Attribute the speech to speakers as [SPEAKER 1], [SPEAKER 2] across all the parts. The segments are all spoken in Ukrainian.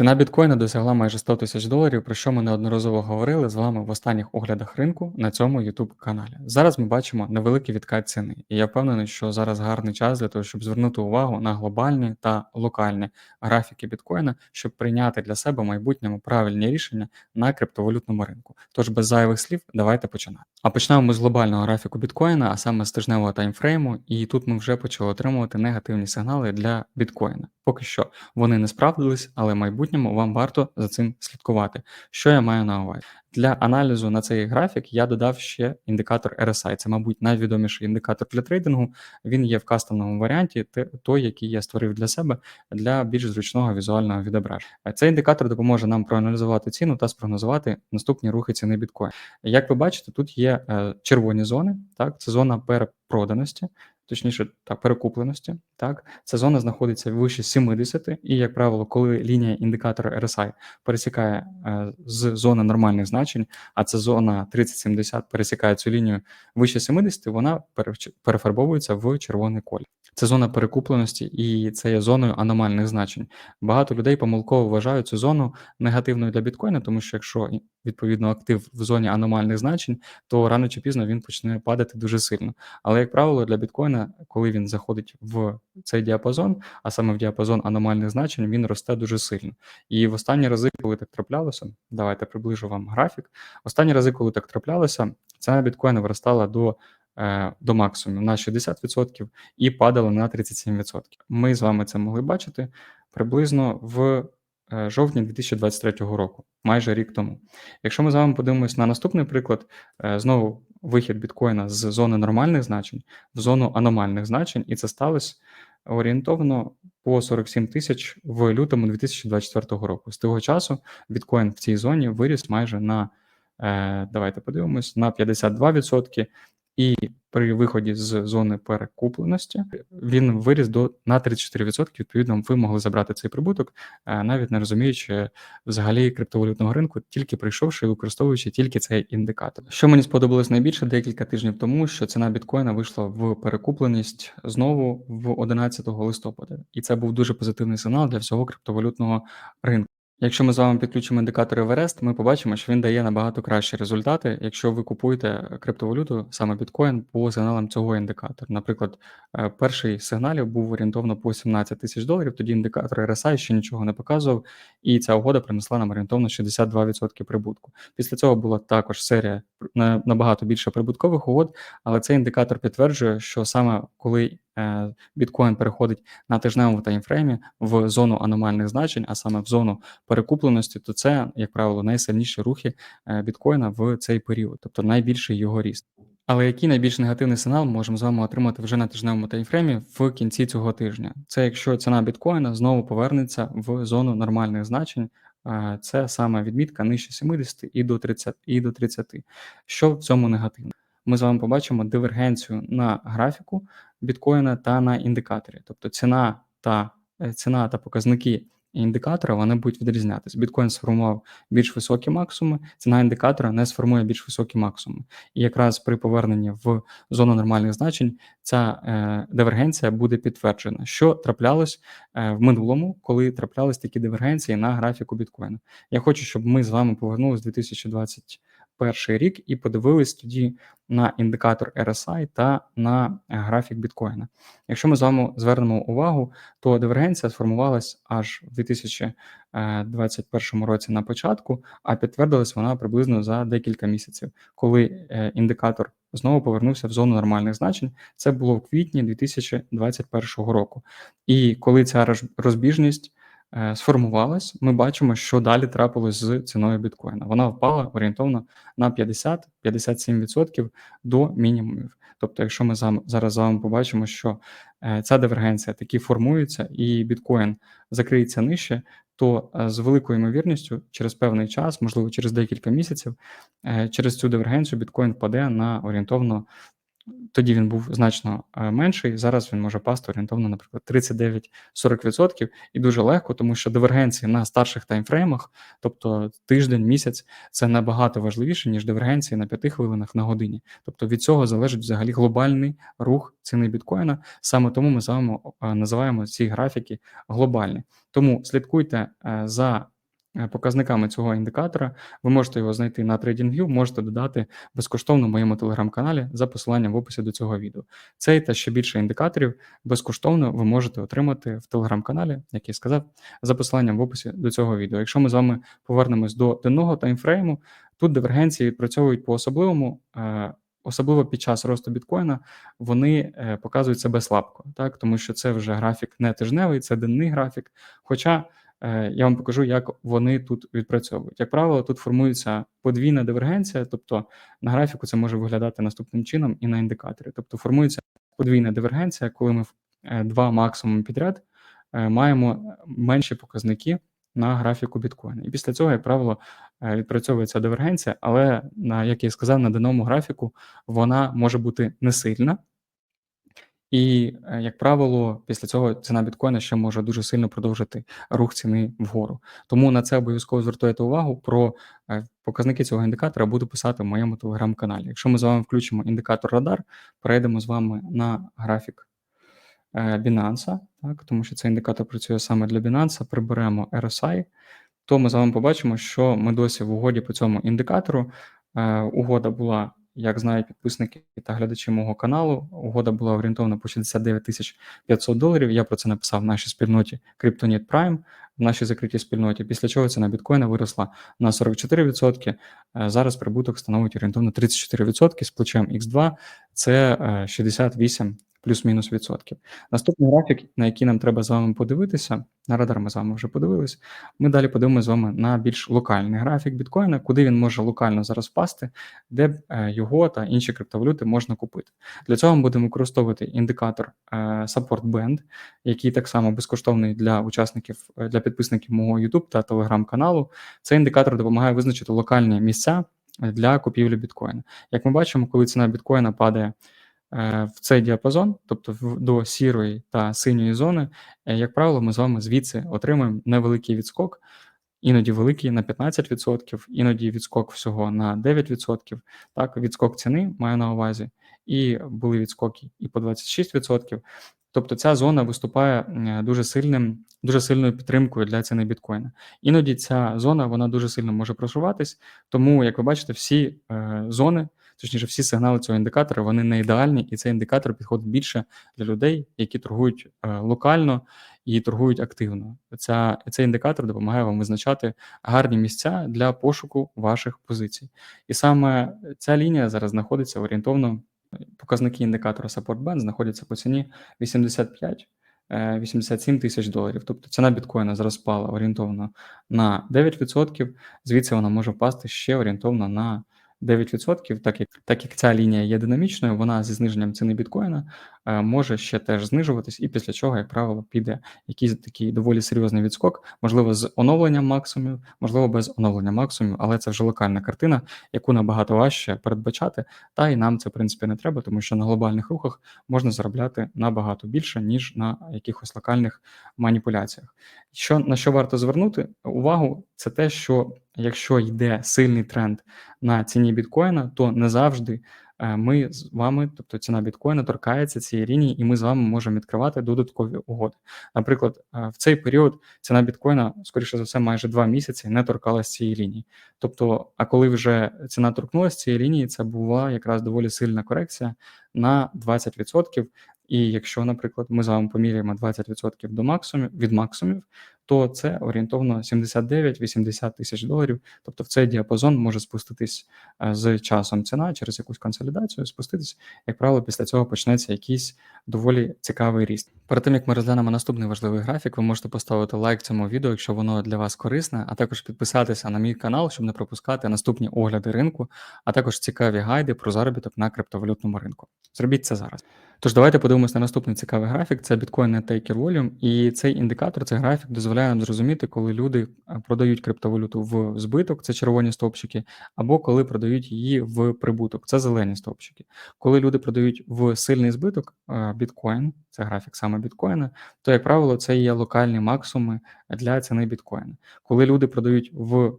[SPEAKER 1] Ціна біткоїна досягла майже 100 тисяч доларів, про що ми неодноразово говорили з вами в останніх оглядах ринку на цьому YouTube каналі. Зараз ми бачимо невеликий відкат ціни, і я впевнений, що зараз гарний час для того, щоб звернути увагу на глобальні та локальні графіки біткоїна, щоб прийняти для себе в майбутньому правильні рішення на криптовалютному ринку. Тож без зайвих слів, давайте починати. А почнемо ми з глобального графіку біткоїна, а саме з тижневого таймфрейму, і тут ми вже почали отримувати негативні сигнали для біткоїна. Поки що вони не справдились, але в майбутньому вам варто за цим слідкувати. Що я маю на увазі? Для аналізу на цей графік я додав ще індикатор RSI. Це, мабуть, найвідоміший індикатор для трейдингу. Він є в кастомному варіанті, той, який я створив для себе для більш зручного візуального відображення. Цей індикатор допоможе нам проаналізувати ціну та спрогнозувати наступні рухи ціни біткоін. Як ви бачите, тут є е, червоні зони. Так, це зона перепроданості точніше так, перекупленості. Так, Ця зона знаходиться вище 70, і, як правило, коли лінія індикатора RSI пересікає е, з зони нормальних значень, а це зона 3070 пересікає цю лінію вище 70, вона перефарбовується в червоний колір. Це зона перекупленості і це є зоною аномальних значень. Багато людей помилково вважають цю зону негативною для біткоїна, тому що якщо відповідно актив в зоні аномальних значень, то рано чи пізно він почне падати дуже сильно. Але, як правило, для біткоїна, коли він заходить в цей діапазон, а саме в діапазон аномальних значень, він росте дуже сильно. І в останні рази, коли так траплялося, давайте приближу вам графік. Останні рази, коли так траплялося, ціна біткоїна виростала до Е, до максимуму на 60% і падали на 37%. Ми з вами це могли бачити приблизно в е, жовтні 2023 року, майже рік тому. Якщо ми з вами подивимось на наступний приклад, е, знову вихід біткоїна з зони нормальних значень в зону аномальних значень, і це сталося орієнтовно по 47 тисяч в лютому 2024 року. З того часу біткоін в цій зоні виріс майже на. Давайте подивимось на 52%, і при виході з зони перекупленості він виріс до на 34%. Відповідно, ви могли забрати цей прибуток, е, навіть не розуміючи взагалі криптовалютного ринку, тільки прийшовши і використовуючи тільки цей індикатор. Що мені сподобалось найбільше декілька тижнів тому, що ціна біткоїна вийшла в перекупленість знову в 11 листопада, і це був дуже позитивний сигнал для всього криптовалютного ринку. Якщо ми з вами підключимо індикатор Everest, ми побачимо, що він дає набагато кращі результати, якщо ви купуєте криптовалюту, саме біткоін, по сигналам цього індикатора. Наприклад, е, перший сигналів був орієнтовно по 17 тисяч доларів, тоді індикатор RSI ще нічого не показував, і ця угода принесла нам орієнтовно 62% прибутку. Після цього була також серія набагато більше прибуткових угод, але цей індикатор підтверджує, що саме коли біткоін переходить на тижневому таймфреймі в зону аномальних значень, а саме в зону перекупленості, то це, як правило, найсильніші рухи е, біткоїна в цей період, тобто найбільший його ріст. Але який найбільш негативний сигнал ми можемо з вами отримати вже на тижневому таймфреймі в кінці цього тижня? Це якщо ціна біткоїна знову повернеться в зону нормальних значень, е, це саме відмітка нижче 70 і до 30. і до 30. Що в цьому негативно? Ми з вами побачимо дивергенцію на графіку біткоїна та на індикаторі. Тобто ціна та е, ціна та показники індикатора вони будуть відрізнятися. Біткоін сформував більш високі максимуми, ціна індикатора не сформує більш високі максимуми. І якраз при поверненні в зону нормальних значень ця е, дивергенція буде підтверджена, що траплялось е, в минулому, коли траплялись такі дивергенції на графіку біткоїна. Я хочу, щоб ми з вами повернулися 2020 перший рік і подивились тоді на індикатор RSI та на е, графік біткоїна. Якщо ми з вами звернемо увагу, то дивергенція сформувалась аж в 2021 році на початку, а підтвердилась вона приблизно за декілька місяців, коли е, індикатор знову повернувся в зону нормальних значень. Це було в квітні 2021 року. І коли ця розбіжність Е, сформувалась, ми бачимо, що далі трапилось з ціною біткоїна. Вона впала орієнтовно на 50-57% до мінімумів. Тобто, якщо ми зараз з вами побачимо, що е, ця дивергенція таки формується, і біткоін закриється нижче, то е, з великою ймовірністю через певний час, можливо, через декілька місяців, через цю дивергенцію біткоін впаде на орієнтовно тоді він був значно е, менший. Зараз він може пасти орієнтовно, наприклад, 39-40%, і дуже легко, тому що дивергенції на старших таймфреймах, тобто тиждень, місяць, це набагато важливіше, ніж дивергенції на 5 хвилинах на годині. Тобто від цього залежить взагалі глобальний рух ціни біткоїна. Саме тому ми з вами е, називаємо ці графіки глобальні. Тому слідкуйте е, за показниками цього індикатора. Ви можете його знайти на TradingView, можете додати безкоштовно в моєму телеграм-каналі за посиланням в описі до цього відео. Цей та ще більше індикаторів безкоштовно ви можете отримати в телеграм-каналі, як я сказав, за посиланням в описі до цього відео. Якщо ми з вами повернемось до денного таймфрейму, тут дивергенції відпрацьовують по особливому. Е, особливо під час росту біткоїна вони е, показують себе слабко, так тому що це вже графік не тижневий, це денний графік. Хоча Е, я вам покажу, як вони тут відпрацьовують. Як правило, тут формується подвійна дивергенція, тобто на графіку це може виглядати наступним чином і на індикаторі. Тобто формується подвійна дивергенція, коли ми е, два максимум підряд е, маємо менші показники на графіку біткоїна. І після цього, як правило, відпрацьовується дивергенція, але на як я сказав, на даному графіку вона може бути не сильна. І, е, як правило, після цього ціна біткоїна ще може дуже сильно продовжити рух ціни вгору. Тому на це обов'язково звертайте увагу. Про е, показники цього індикатора буду писати в моєму телеграм-каналі. Якщо ми з вами включимо індикатор Радар, перейдемо з вами на графік е, Binance, так, тому що цей індикатор працює саме для Binance, приберемо RSI, то ми з вами побачимо, що ми досі в угоді по цьому індикатору. Угода була як знають підписники та глядачі мого каналу, угода була орієнтована по 69 тисяч 500 доларів. Я про це написав в нашій спільноті CryptoNet Prime, в нашій закритій спільноті. Після чого ціна біткоїна виросла на 44%. Е, зараз прибуток становить орієнтовно 34% з плечем X2, це 68 е, плюс-мінус відсотків. Наступний графік, на який нам треба з вами подивитися, на радар ми з вами вже подивились. Ми далі подивимося з вами на більш локальний графік біткоїна, куди він може локально зараз впасти, де е, його та інші криптовалюти можна купити. Для цього ми будемо використовувати індикатор е, Support Band, який так само безкоштовний для учасників, е, для підписників мого YouTube та Telegram каналу. Цей індикатор допомагає визначити локальні місця для купівлі біткоїна. Як ми бачимо, коли ціна біткоїна падає. Е, в цей діапазон, тобто до сірої та синьої зони, е, як правило, ми з вами звідси отримуємо невеликий відскок, іноді великий на 15%, іноді відскок всього на 9%. Так, відскок ціни маю на увазі, і були відскоки і по 26%. Тобто ця зона виступає дуже сильним, дуже сильною підтримкою для ціни біткоїна. Іноді ця зона вона дуже сильно може просуватись, тому, як ви бачите, всі е, зони точніше, всі сигнали цього індикатора вони не ідеальні, і цей індикатор підходить більше для людей, які торгують е, локально і торгують активно. Ця, Цей індикатор допомагає вам визначати гарні місця для пошуку ваших позицій. І саме ця лінія зараз знаходиться орієнтовно. Показники індикатора Support Band знаходяться по ціні 85. 87 е, тисяч доларів. Тобто ціна біткоїна зараз впала орієнтовно на 9%, звідси вона може впасти ще орієнтовно на 9%, так як так як ця лінія є динамічною, вона зі зниженням ціни біткоїна е, може ще теж знижуватись, і після чого, як правило, піде якийсь такий доволі серйозний відскок, можливо, з оновленням максимумів, можливо, без оновлення максимумів, але це вже локальна картина, яку набагато важче передбачати. Та і нам це в принципі не треба, тому що на глобальних рухах можна заробляти набагато більше, ніж на якихось локальних маніпуляціях. Що на що варто звернути увагу, це те, що якщо йде сильний тренд на ціні біткоїна, то не завжди е, ми з вами, тобто ціна біткоїна, торкається цієї лінії, і ми з вами можемо відкривати додаткові угоди. Наприклад, е, в цей період ціна біткоїна, скоріше за все, майже два місяці не торкалася цієї лінії. Тобто, а коли вже ціна торкнулася цієї лінії, це була якраз доволі сильна корекція на 20%. І якщо, наприклад, ми з вами поміряємо 20% до максимумів від максимумів, то це орієнтовно 79-80 тисяч доларів. Тобто в цей діапазон може спуститись е, з часом ціна через якусь консолідацію, спуститись, як правило, після цього почнеться якийсь доволі цікавий ріст. Перед тим як ми розглянемо наступний важливий графік, ви можете поставити лайк цьому відео, якщо воно для вас корисне, а також підписатися на мій канал, щоб не пропускати наступні огляди ринку, а також цікаві гайди про заробіток на криптовалютному ринку. Зробіть це зараз. Тож давайте подивимось на наступний цікавий графік. Це Net Taker Volume. І цей індикатор, цей графік дозволяє нам зрозуміти, коли люди продають криптовалюту в збиток, це червоні стовпчики, або коли продають її в прибуток, це зелені стовпчики. Коли люди продають в сильний збиток біткоін, це графік саме біткоїна, то, як правило, це є локальні максимуми для ціни біткоїна. Коли люди продають в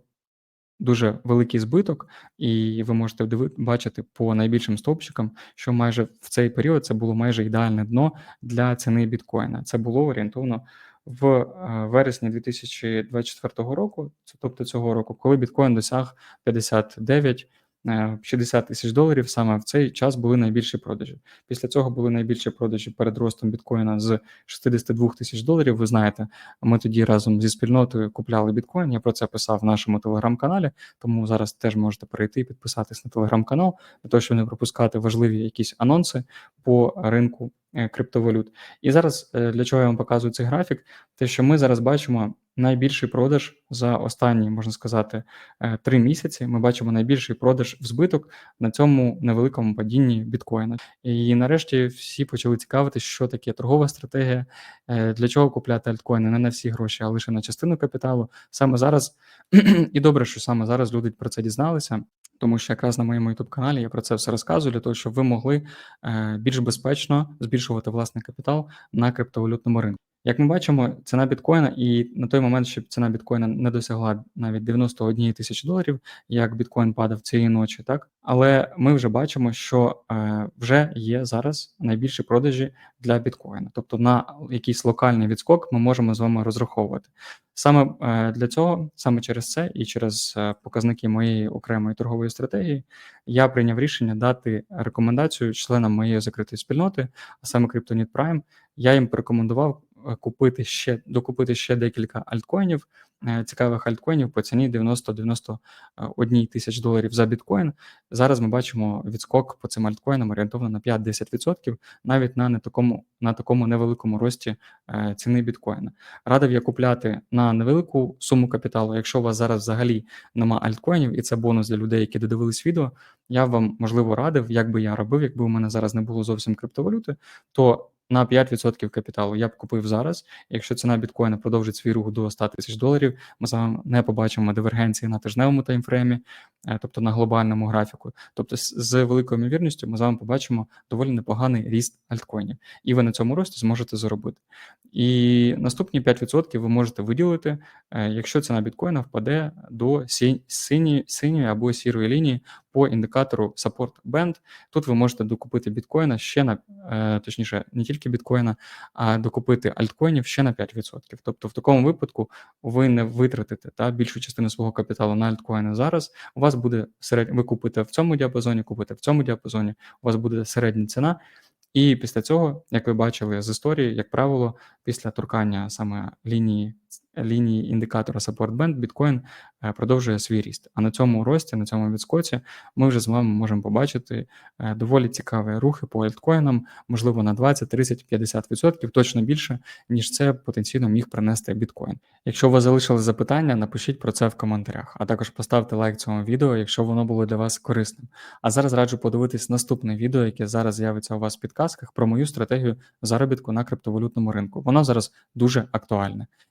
[SPEAKER 1] дуже великий збиток, і ви можете бачити по найбільшим стовпчикам, що майже в цей період це було майже ідеальне дно для ціни біткоїна. Це було орієнтовно в е, вересні 2024 року, тобто цього року, коли біткоін досяг 59 е, 60 тисяч доларів. Саме в цей час були найбільші продажі. Після цього були найбільші продажі перед ростом біткоїна з 62 тисяч доларів. Ви знаєте, ми тоді разом зі спільнотою купляли біткоін. Я про це писав в нашому телеграм-каналі, тому зараз теж можете перейти і підписатись на телеграм-канал для того, щоб не пропускати важливі якісь анонси по ринку е, криптовалют. І зараз е, для чого я вам показую цей графік? Те, що ми зараз бачимо найбільший продаж за останні, можна сказати, е, три місяці. Ми бачимо найбільший продаж в збиток на цьому невеликому падінні біткоїна. І нарешті всі почали цікавитися, що таке торгова стратегія, е, для чого купляти альткоїни не на всі гроші, а лише на частину капіталу. Саме зараз і добре, що саме зараз люди про це дізналися. Тому що якраз на моєму youtube каналі я про це все розказую для того, щоб ви могли е, більш безпечно збільшувати власний капітал на криптовалютному ринку. Як ми бачимо, ціна біткоїна, і на той момент, щоб ціна біткоїна не досягла навіть 91 тисячі доларів, як біткоін падав цієї ночі, так але ми вже бачимо, що е, вже є зараз найбільші продажі для біткоїна. Тобто на якийсь локальний відскок ми можемо з вами розраховувати. Саме е, для цього, саме через це і через е, показники моєї окремої торгової стратегії, я прийняв рішення дати рекомендацію членам моєї закритої спільноти, а саме CryptoNit Prime. Я їм порекомендував купити ще докупити ще декілька альткоїнів, е, цікавих альткоїнів по ціні 90-91 тисяч доларів за біткоін. Зараз ми бачимо відскок по цим альткоїнам орієнтовно на 5-10%, навіть на не такому на такому невеликому рості е, ціни біткоїна. Радив я купляти на невелику суму капіталу. Якщо у вас зараз взагалі нема альткоїнів, і це бонус для людей, які додивились відео. Я вам можливо радив, як би я робив, якби у мене зараз не було зовсім криптовалюти, то на 5% капіталу я б купив зараз. Якщо ціна біткоїна продовжить свій рух до 100 тисяч доларів, ми з вами не побачимо дивергенції на тижневому таймфреймі, е, тобто на глобальному графіку. Тобто, з- великою ймовірністю ми з вами побачимо доволі непоганий ріст альткоїнів, і ви на цьому рості зможете заробити. І наступні 5% ви можете виділити, е, якщо ціна біткоїна впаде до синьої, синьої або сірої лінії по індикатору Support Band. Тут ви можете докупити біткоїна ще на е, точніше, не тільки біткоїна, а докупити альткоїнів ще на 5%. Тобто, в такому випадку ви не витратите та більшу частину свого капіталу на альткоїни зараз. У вас буде серед... ви купите в цьому діапазоні, купите в цьому діапазоні, у вас буде середня ціна. І після цього, як ви бачили з історії, як правило, після торкання саме лінії лінії індикатора Support Band, біткоін е, продовжує свій ріст. А на цьому рості, на цьому відскоці, ми вже з вами можемо побачити е, доволі цікаві рухи по альткоїнам, можливо, на 20, 30, 50%, точно більше, ніж це потенційно міг принести біткоін. Якщо у вас залишились запитання, напишіть про це в коментарях, а також поставте лайк цьому відео, якщо воно було для вас корисним. А зараз раджу подивитись наступне відео, яке зараз з'явиться у вас в підказках про мою стратегію заробітку на криптовалютному ринку. Воно зараз дуже актуальне.